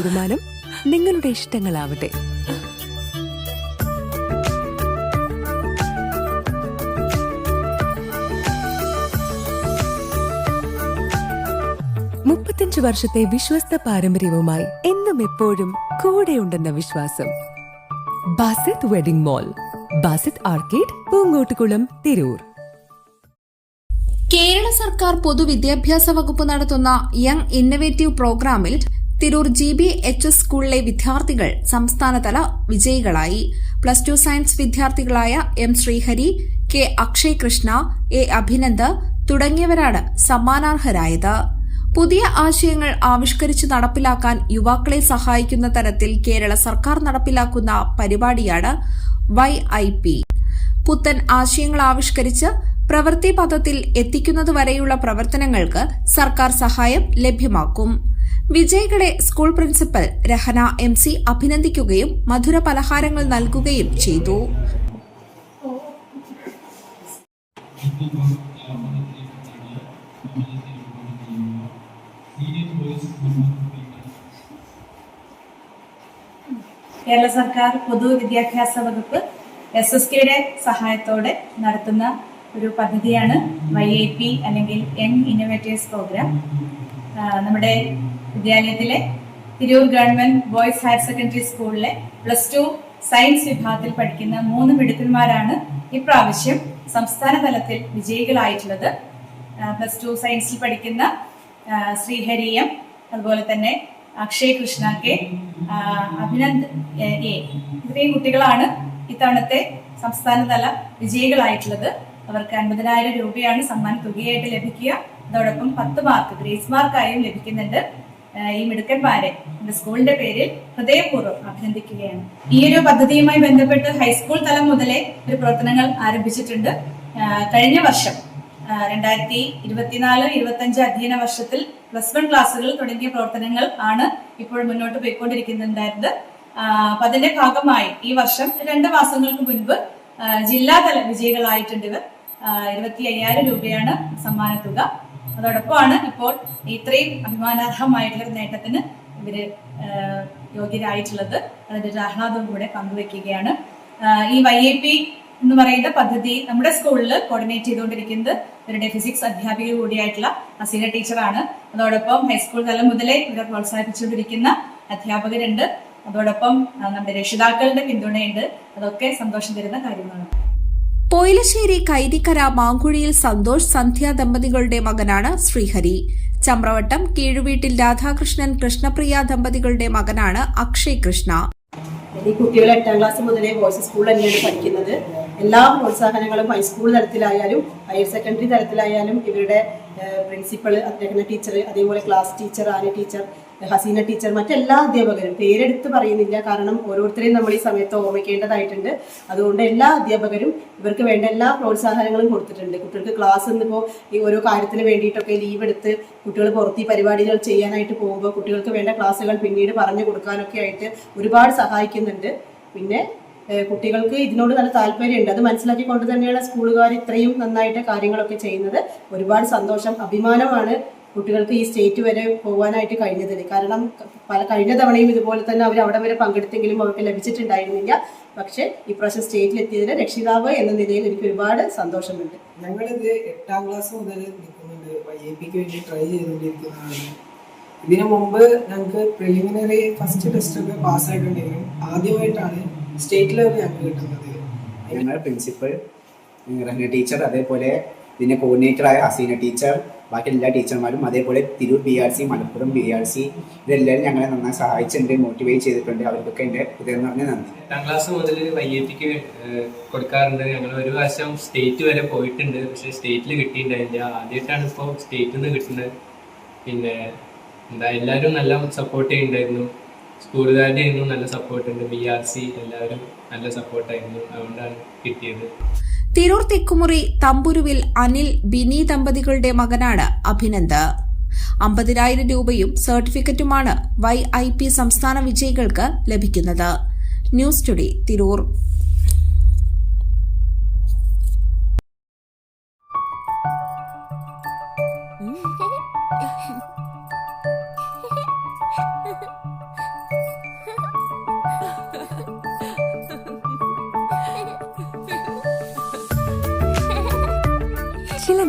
തീരുമാനം നിങ്ങളുടെ ഇഷ്ടങ്ങളാവട്ടെ. മുപ്പത്തിയഞ്ച് വർഷത്തെ വിശ്വസ്ത പാരമ്പര്യവുമായി എന്നും എപ്പോഴും കൂടെയുണ്ടെന്ന വിശ്വാസം. Basith wedding mall Basith arcade Poonkottukulam Tirur. Kerala സർക്കാർ പൊതുവിദ്യാഭ്യാസ വകുപ്പ് നടത്തുന്ന യങ് ഇന്നവേറ്റീവ് പ്രോഗ്രാമിൽ Tirur G B H S സ്കൂളിലെ വിദ്യാർത്ഥികൾ സംസ്ഥാനതല വിജയികളായി. Plus two science വിദ്യാർത്ഥികളായ M Sreehari K Akshay Krishna A Abhinand തുടങ്ങിയവരാണ് സമ്മാനാർഹരായത്. പുതിയ ആശയങ്ങൾ ആവിഷ്കരിച്ച് നടപ്പിലാക്കാൻ യുവാക്കളെ സഹായിക്കുന്ന തരത്തിൽ കേരള സർക്കാർ നടപ്പിലാക്കുന്ന പരിപാടിയാണ് വൈ ഐ പി. പുത്തൻ ആശയങ്ങൾ ആവിഷ്കരിച്ച് പ്രവൃത്തി പദത്തിൽ എത്തിക്കുന്നതുവരെയുള്ള പ്രവർത്തനങ്ങൾക്ക് സർക്കാർ സഹായം ലഭ്യമാക്കും. വിജയികളെ school principal Rahana M C അഭിനന്ദിക്കുകയും മധുര പലഹാരങ്ങൾ നൽകുകയും ചെയ്തു. കേരള സർക്കാർ പൊതുവിദ്യാഭ്യാസ വകുപ്പ് എസ് എസ് കെയുടെ സഹായത്തോടെ നടത്തുന്ന ഒരു പദ്ധതിയാണ് വൈ ഐ പി അല്ലെങ്കിൽ യങ് ഇന്നോവേറ്റേഴ്സ് പ്രോഗ്രാം. നമ്മുടെ വിദ്യാലയത്തിലെ Tirur government boys higher secondary സ്കൂളിലെ പ്ലസ് ടു സയൻസ് വിഭാഗത്തിൽ പഠിക്കുന്ന മൂന്ന് മിടുക്കന്മാരാണ് ഇപ്രാവശ്യം സംസ്ഥാന തലത്തിൽ വിജയികളായിട്ടുള്ളത്. പ്ലസ് ടു സയൻസിൽ പഠിക്കുന്ന ശ്രീഹരിയം അതുപോലെ തന്നെ അക്ഷയ് കൃഷ്ണ കെ അഭിനന്ദ് എ. ഇത്രയും കുട്ടികളാണ് ഇത്തവണത്തെ സംസ്ഥാനതല വിജയികളായിട്ടുള്ളത്. അവർക്ക് അൻപതിനായിരം രൂപയാണ് സമ്മാന തുകയായിട്ട് ലഭിക്കുക. അതോടൊപ്പം പത്ത് മാർക്ക് ഗ്രേസ് മാർക്കായും ലഭിക്കുന്നുണ്ട്. ഈ മിടുക്കന്മാരെ സ്കൂളിന്റെ പേരിൽ ഹൃദയപൂർവം അഭിനന്ദിക്കുകയാണ്. ഈ ഒരു പദ്ധതിയുമായി ബന്ധപ്പെട്ട് ഹൈസ്കൂൾ തലം മുതലേ ഒരു പ്രവർത്തനങ്ങൾ ആരംഭിച്ചിട്ടുണ്ട്. കഴിഞ്ഞ വർഷം രണ്ടായിരത്തി ഇരുപത്തിനാല് ഇരുപത്തഞ്ച് അധ്യയന വർഷത്തിൽ പ്ലസ് വൺ ക്ലാസ്സുകൾ തുടങ്ങിയ പ്രവർത്തനങ്ങൾ ആണ് ഇപ്പോൾ മുന്നോട്ട് പോയിക്കൊണ്ടിരിക്കുന്നുണ്ടായിരുന്നത്. അപ്പൊ അതിന്റെ ഭാഗമായി ഈ വർഷം രണ്ട് മാസങ്ങൾക്ക് മുൻപ് ജില്ലാതല വിജയികളായിട്ടുണ്ട് ഇവർ. ഇരുപത്തി അയ്യായിരം രൂപയാണ് സമ്മാന തുക. അതോടൊപ്പമാണ് ഇപ്പോൾ ഇത്രയും അഭിമാനാർഹമായിട്ടുള്ള നേട്ടത്തിന് ഇവർ യോഗ്യരായിട്ടുള്ളത്. അതിന്റെ ഒരു ആഹ്ലാദവും കൂടെ പങ്കുവെക്കുകയാണ്. ഈ വൈ എ പി എന്ന് പറയുന്ന പദ്ധതി നമ്മുടെ സ്കൂളിൽ കോർഡിനേറ്റ് ചെയ്തുകൊണ്ടിരിക്കുന്നത് ഇവരുടെ ഫിസിക്സ് അധ്യാപിക കൂടിയായിട്ടുള്ള അസീന ടീച്ചറാണ്. അതോടൊപ്പം ഹൈസ്കൂൾ തലം മുതലേ ഇവരെ പ്രോത്സാഹിപ്പിച്ചുകൊണ്ടിരിക്കുന്ന അധ്യാപകരുണ്ട്. അതോടൊപ്പം നമ്മുടെ രക്ഷിതാക്കളുടെ പിന്തുണയുണ്ട്. അതൊക്കെ സന്തോഷം തരുന്ന കാര്യങ്ങളാണ്. പൊയിലശ്ശേരി കൈതിക്കര മാങ്കുഴിയിൽ സന്തോഷ് സന്ധ്യ ദമ്പതികളുടെ മകനാണ് ശ്രീഹരി. ചമ്രവട്ടം കീഴുവീട്ടിൽ രാധാകൃഷ്ണൻ കൃഷ്ണപ്രിയ ദമ്പതികളുടെ മകനാണ് അക്ഷയ് കൃഷ്ണ. ഈ കുട്ടികൾ എട്ടാം ക്ലാസ് മുതലേ ബോയ്സ് സ്കൂളിൽ തന്നെയാണ് പഠിക്കുന്നത്. എല്ലാ പ്രോത്സാഹനങ്ങളും ഹൈസ്കൂൾ തലത്തിലായാലും ഹയർ സെക്കൻഡറി തലത്തിലായാലും ഇവരുടെ പ്രിൻസിപ്പൾ അധ്യാപന ടീച്ചർ അതേപോലെ ക്ലാസ് ടീച്ചർ ആന ടീച്ചർ ഹസീന ടീച്ചർ മറ്റെല്ലാ അധ്യാപകരും പേരെടുത്ത് പറയുന്നില്ല. കാരണം ഓരോരുത്തരെയും നമ്മൾ ഈ സമയത്ത് ഓർമ്മിക്കേണ്ടതായിട്ടുണ്ട്. അതുകൊണ്ട് എല്ലാ അധ്യാപകരും ഇവർക്ക് വേണ്ട എല്ലാ പ്രോത്സാഹനങ്ങളും കൊടുത്തിട്ടുണ്ട്. കുട്ടികൾക്ക് ക്ലാസ് ഇന്നിപ്പോൾ ഈ ഓരോ കാര്യത്തിന് വേണ്ടിയിട്ടൊക്കെ ലീവ് എടുത്ത് കുട്ടികൾ പുറത്ത് പരിപാടികൾ ചെയ്യാനായിട്ട് പോകുമ്പോൾ കുട്ടികൾക്ക് വേണ്ട ക്ലാസ്സുകൾ പിന്നീട് പറഞ്ഞു കൊടുക്കാനൊക്കെ ആയിട്ട് ഒരുപാട് സഹായിക്കുന്നുണ്ട്. പിന്നെ കുട്ടികൾക്ക് ഇതിനോട് നല്ല താല്പര്യമുണ്ട്. അത് മനസ്സിലാക്കിക്കൊണ്ട് തന്നെയാണ് സ്കൂളുകാർ ഇത്രയും നന്നായിട്ട് കാര്യങ്ങളൊക്കെ ചെയ്യുന്നത്. ഒരുപാട് സന്തോഷം അഭിമാനമാണ് കുട്ടികൾക്ക് ഈ സ്റ്റേറ്റ് വരെ പോകാനായിട്ട് കഴിഞ്ഞത് കാരണം പല കഴിഞ്ഞ തവണയും ഇതുപോലെ തന്നെ അവർ അവിടെ വരെ പങ്കെടുത്തെങ്കിലും അവർക്ക് ലഭിച്ചിട്ടുണ്ടായിരുന്നില്ല. പക്ഷേ ഇപ്രാവശ്യം സ്റ്റേറ്റിലെത്തിയതിന് രക്ഷിതാവ് എന്ന നിലയിൽ എനിക്ക് ഒരുപാട് സന്തോഷമുണ്ട്. ഞങ്ങളിത് എട്ടാം ക്ലാസ് മുതൽ നിൽക്കുന്നുണ്ട്. വേണ്ടി ട്രൈ ചെയ്തുകൊണ്ടിരിക്കുന്നതാണ്. ഇതിനു മുമ്പ് ഞങ്ങൾക്ക് പ്രിലിമിനറി ഫസ്റ്റ് ടെസ്റ്റ് ഒക്കെ പാസ്സായിട്ടുണ്ടെങ്കിലും ആദ്യമായിട്ടാണ് സ്റ്റേറ്റ് ലെവൽ ഞങ്ങൾക്ക് കിട്ടുന്നത്. ഞങ്ങളുടെ പ്രിൻസിപ്പൽ റഹ്ന ടീച്ചർ അതേപോലെ പിന്നെ കോർഡിനേറ്റർ ആയ അസീന ടീച്ചർ ബാക്കി എല്ലാ ടീച്ചർമാരും അതേപോലെ Tirur B R C Malappuram B R C ഇതെല്ലാവരും ഞങ്ങളെ നന്നായി സഹായിച്ചിട്ടുണ്ട് മോട്ടിവേറ്റ് ചെയ്തിട്ടുണ്ട്. അവർക്കൊക്കെ എന്റെ ഇതെന്ന് പറഞ്ഞാൽ നന്ദി. എട്ടാം ക്ലാസ് മുതൽ വൈ എ പിക്ക് കൊടുക്കാറുണ്ട്. ഞങ്ങൾ ഒരു പ്രാവശ്യം സ്റ്റേറ്റ് വരെ പോയിട്ടുണ്ട്. പക്ഷെ സ്റ്റേറ്റിൽ കിട്ടിയിട്ടുണ്ടായില്ല ആദ്യമായിട്ടാണ് ഇപ്പോൾ സ്റ്റേറ്റിൽ നിന്ന് കിട്ടുന്നത്. പിന്നെ എന്താ എല്ലാവരും നല്ല സപ്പോർട്ട് ചെയ്യുന്നുണ്ടായിരുന്നു സ്കൂളുകാരുടെ ആയിരുന്നു നല്ല സപ്പോർട്ട് ഉണ്ട്. ബി ആർ സി എല്ലാവരും നല്ല സപ്പോർട്ടായിരുന്നു അതുകൊണ്ടാണ് കിട്ടിയത്. തിരൂർ തെക്കുമുറി തമ്പുരുവിൽ അനിൽ ബിനി ദമ്പതികളുടെ മകനാണ് അഭിനന്ദ്. അമ്പതിനായിരം രൂപയും സർട്ടിഫിക്കറ്റുമാണ് വൈ ഐ പി സംസ്ഥാന വിജയികൾക്ക് ലഭിക്കുന്നത്. News today Tirur.